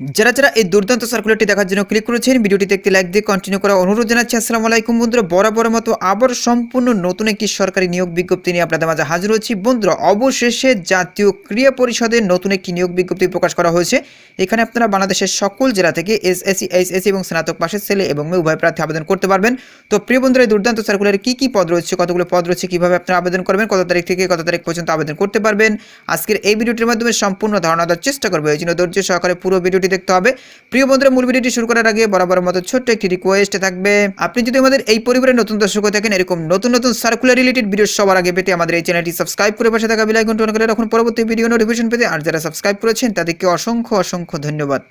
যারা যারা এই দুর্দান্ত সার্কুলারটি দেখার জন্য ক্লিক করেছেন ভিডিওটি দেখতে লাইক দিয়ে কন্টিনিউ করা অনুরোধ জানাচ্ছি। আসসালামু আলাইকুম বন্ধুরা বরাবর মতো আবার সম্পূর্ণ নতুন একটি সরকারি নিয়োগ বিজ্ঞপ্তি নিয়ে আপনাদের মাঝে হাজির হচ্ছি বন্ধুরা, অবশেষে জাতীয় ক্রিয়া পরিষদের নতুন একটি নিয়োগ বিজ্ঞপ্তি প্রকাশ করা হয়েছে। এখানে আপনারা বাংলাদেশের সকল জেলা থেকে এসএসসি এইচএসসি এবং স্নাতক পাশের ছেলে এবং মেয়ে উভয় প্রার্থী আবেদন করতে পারবেন। তো প্রিয় বন্ধুরা, এই দুর্দান্ত সার্কুলারে কী কী পদ রয়েছে, কতগুলো পদ রয়েছে, কীভাবে আপনারা আবেদন করবেন, কত তারিখ থেকে কত তারিখ পর্যন্ত আবেদন করতে পারবেন? আজকের এই ভিডিওটির মাধ্যমে সম্পূর্ণ ধারণা দেওয়ার চেষ্টা করব। এই জন্য ধৈর্য সহকারে পুরো ভিডিওটি দেখতে হবে। প্রিয় বন্ধুরা, মূল ভিডিওটি শুরু করার আগে বরাবর মতো ছোট্ট একটি রিকোয়েস্ট থাকবে। আপনি যদি আমাদের এই পরিবারের নতুন দর্শক হয়ে থাকেন, এরকম নতুন নতুন সার্কুলার রিলেটেড ভিডিও সবার আগে পেতে আমাদের এই চ্যানেলটি সাবস্ক্রাইব করে পাশে থাকা বিলাইকন টোন করে রাখুন। পরবর্তী ভিডিও নোটিফিকেশন পেতে আর যারা সাবস্ক্রাইব করেছেন, তাদেরকে অসংখ্য অসংখ্য ধন্যবাদ।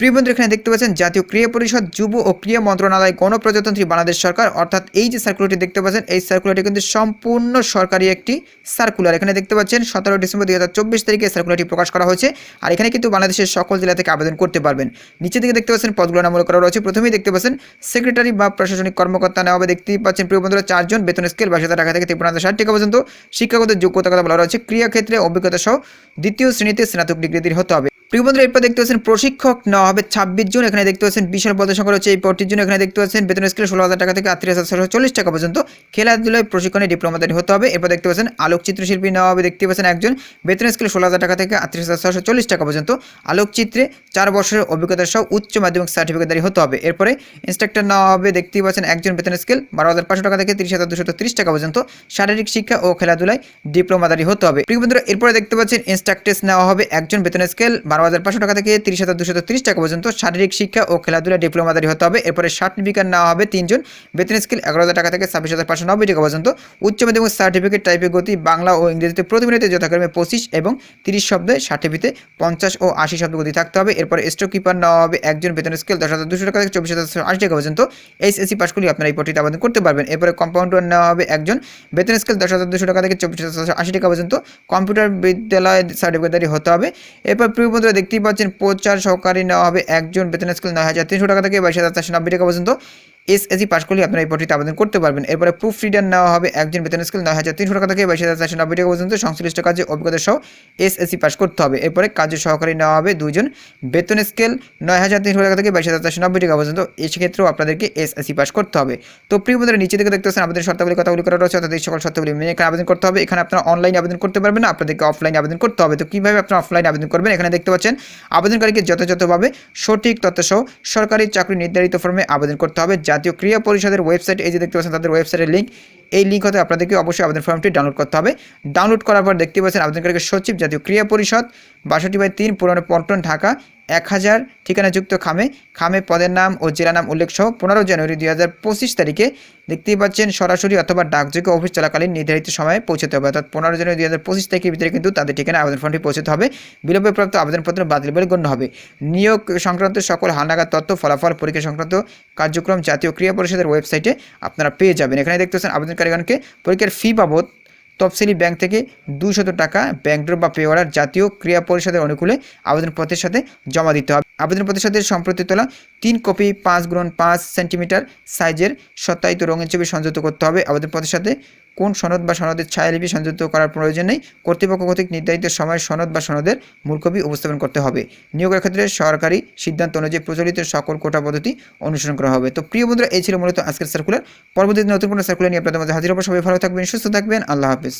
প্রিয় এখানে দেখতে পাচ্ছেন, জাতীয় ক্রিয়া পরিষদ, যুব ও ক্রিয়া মন্ত্রণালয়, গণপ্রজাতন্ত্রী বাংলাদেশ সরকার, অর্থাৎ এই যে সার্কুলারটি দেখতে পাচ্ছেন, এই সার্কুলারটি কিন্তু সম্পূর্ণ সরকারি একটি সার্কুলার এখানে দেখতে পাচ্ছেন, সতেরো ডিসেম্বর দুই হাজার চব্বিশ তারিখে সার্কুলারটি প্রকাশ করা হয়েছে, আর এখানে কিন্তু বাংলাদেশের সকল জেলা থেকে আবেদন করতে পারবেন। নিচে দিকে দেখতে পাচ্ছেন, পদগুলো নাম উল্লেখ করা রয়েছে। প্রথমেই দেখতে পাচ্ছেন সেক্রেটারি বা প্রশাসনিক কর্মকর্তা নেওয়া হবে, দেখতেই পাচ্ছেন প্রিয় বন্ধুরা চারজন, বেতন স্কেল বাইশ টাকা থেকে তিপ্পান্ন হাজার ষাট টাকা পর্যন্ত। শিক্ষাগত যোগ্যতা কথা বলা রয়েছে ক্রিয়া ক্ষেত্রে অভিজ্ঞতা সহ দ্বিতীয় শ্রেণীতে স্নাতক ডিগ্রির হতে হবে। প্রিয় বন্ধুরা, এরপর দেখতে পাচ্ছেন প্রশিক্ষক নেওয়া হবে ছাব্বিশ জন। এখানে দেখতে পাচ্ছেন বিশাল পদের সংখ্যা রয়েছে এই পদটির জন্য। এখানে দেখতে পাচ্ছেন বেতন স্কেল ষোলো হাজার টাকা থেকে আটত্রিশ হাজার ছশো চল্লিশ টাকা পর্যন্ত খেলাধুলায় প্রশিক্ষণে ডিপ্লোমাদারি হতে হবে। এরপর দেখতে পাচ্ছেন আলোকচিত্র শিল্পী নেওয়া হবে। দেখতে পাচ্ছেন একজন বেতন স্কেল ষোলো হাজার টাকা থেকে আটত্রিশ হাজার ছশো চল্লিশ টাকা পর্যন্ত আলোকচিত্রে চার বছরের অভিজ্ঞতা সহ উচ্চ মাধ্যমিক সার্টিফিকেটদারি হতে হবে। এরপরে ইনস্ট্রাক্টর নেওয়া হবে। দেখতেই পাচ্ছেন একজন বেতন স্কেল বারো হাজার পাঁচশো টাকা থেকে তিরিশ হাজার দুশো তিরিশ টাকা পর্যন্ত শারীরিক শিক্ষা ও খেলাধুলায় ডিপ্লোমাদারি হতে হবে। প্রিয় বন্ধুরা, এরপরে দেখতে পাচ্ছেন ইনস্ট্রাক্টেস নেওয়া হবে। একজন বেতন স্কেল বারো হাজার পাঁচশো টাকা থেকে তিরিশ হাজার দুশো তিরিশ টাকা পর্যন্ত শারীরিক শিক্ষা ও খেলাধুলা ডিপ্লোমাদারি হতে হবে। এরপরে সার্টিফিকেট নেওয়া হবে তিনজন। বেতন স্কেল এগারো হাজার টাকা থেকে ছাব্বিশ হাজার পাঁচশো নব্বই টাকা পর্যন্ত। উচ্চ মাধ্যমিক সার্টিফিকেট টাইপের গতি, বাংলা ও ইংরেজিতে প্রতি মিনিটে যথাক্রমে পঁচিশ এবং তিরিশ শব্দে সার্টিফিকেটে পঞ্চাশ ও আশি শব্দ গতি থাকতে হবে। এরপরে স্টক কিপার নেওয়া হবে একজন। বেতন স্কেল দশ হাজার দুশো টাকা থেকে চব্বিশ হাজার আশি টাকা পর্যন্ত। এইচএসসি পাস করলে আপনারা এই পটিতে আবেদন করতে পারবেন। এরপরে কম্পাউন্ডার নেওয়া হবে একজন। বেতন স্কেল দশ হাজার দুশো টাকা থেকে চব্বিশ হাজার আশি টাকা পর্যন্ত। কম্পিউটার বিদ্যালয় সার্টিফিকেটদারি হতে হবে। এরপর প্রিয় বন্ধুরা দেখতেই পাচ্ছেন প্রচার সহকারী নেওয়া হবে একজন বেতন স্কেল নয় হাজার তিনশো টাকা থেকে বাইশ হাজার চারশো নব্বই টাকা পর্যন্ত। এসএসসি পাস করলে আপনারা এই পটিতে আবেদন করতে পারবেন। এরপরে প্রুফ রিডার নেওয়া হবে একজন বেতন স্কেল নয় হাজার তিনশো টাকা থেকে বাইশ হাজার চারশো নব্বই টাকা পর্যন্ত। সংশ্লিষ্ট কাজে অভিজ্ঞতা সহ এসএসসি পাস করতে হবে। এরপরে কাজের সহকারী নেওয়া হবে দুজন বেতন স্কেল নয় হাজার তিনশো টাকা থেকে বাইশ হাজার চারশো নব্বই টাকা পর্যন্ত। এই ক্ষেত্রেও আপনাদেরকে এসএসসি পাস করতে হবে। তো প্রিয় বন্ধুরা, নিচে দেখতে পাচ্ছেন আমাদের শর্তাবলী কথাগুলি করা রয়েছে, অর্থাৎ এই সকল শর্তাবলী মেনে এখানে আবেদন করতে হবে। এখানে আপনারা অনলাইনে আবেদন করতে পারবেন না, আপনাদেরকে অফলাইনে আবেদন করতে হবে। তো কীভাবে আপনারা অফলাইনে আবেদন করবেন? এখানে দেখতে পাচ্ছেন, আবেদনকারীকে যথাযথভাবে সঠিক তথ্য সহ সরকারি চাকরি নির্ধারিত ফর্মে আবেদন করতে হবে জাতীয় ক্রিয়া পরিষদের ওয়েবসাইট এই যে দেখতে পাচ্ছেন তাদের ওয়েবসাইটের লিঙ্ক এই লিঙ্ক হতে আপনাদেরকে অবশ্যই আবেদন ফর্মটি ডাউনলোড করতে হবে। ডাউনলোড করার পর দেখতে পাচ্ছেন আবেদনকারীকে সচিব জাতীয় ক্রিয়া পরিষদ, বাষট্টি বাই তিন, পুরানো পল্টন, ঢাকা, এক হাজার ঠিকানাযুক্ত খামে। খামে পদের নাম ও জেলা নাম উল্লেখ সহ পনেরো জানুয়ারি দুই হাজার পঁচিশ তারিখে দেখতেই পাচ্ছেন সরাসরি অথবা ডাকযোগে অফিস চলাকালীন নির্ধারিত সময়ে পৌঁছতে হবে। অর্থাৎ পনেরো জানুয়ারি দুই হাজার পঁচিশ তারিখের ভিতরে কিন্তু তাদের ঠিকানা আবেদন ফর্মটি পৌঁছতে হবে। বিলম্বে প্রাপ্ত আবেদনপত্র বাতিল বলে গণ্য হবে। নিয়োগ সংক্রান্ত সকল হালনাগাদ তথ্য, ফলাফল, পরীক্ষা সংক্রান্ত কার্যক্রম জাতীয় ক্রিয়া পরিষদের ওয়েবসাইটে আপনারা পেয়ে যাবেন। এখানে দেখতে পাচ্ছেন আবেদনকারীগণকে পরীক্ষার ফি বাবদ তফসিলি ব্যাংক থেকে দুশত টাকা ব্যাংক ড্রপ বা পে অর্ডার জাতীয় ক্রিয়া পরিষদের অনুকূলে আবেদনপত্রের সাথে জমা দিতে হবে। আবেদনপত্রের সাথে সম্প্রতি তোলা তিন কপি পাঁচ গ্রহণ পাঁচ সেন্টিমিটার সাইজের সত্যায়িত রঙের ছবি সংযুক্ত করতে হবে। আবেদনপত্রের সাথে কোন সনদ বা সনদের ছায়ালিপি সংযুক্ত করার প্রয়োজন নেই? কর্তৃপক্ষ কর্তৃক নির্ধারিত সময় সনদ বা সনদের মূলকপি উপস্থাপন করতে হবে। নিয়োগের ক্ষেত্রে সরকারি সিদ্ধান্ত অনুযায়ী প্রচলিত সকল কোটা পদ্ধতি অনুসরণ করা হবে। তো প্রিয় বন্ধুরা, এই ছিল মূলত আজকের সার্কুলার পরবর্তীতে নতুন কোনো সার্কুলার নিয়ে আপনাদের মধ্যে হাজির হব। সবাই ভালো থাকবেন, সুস্থ থাকবেন। আল্লাহ হাফিজ।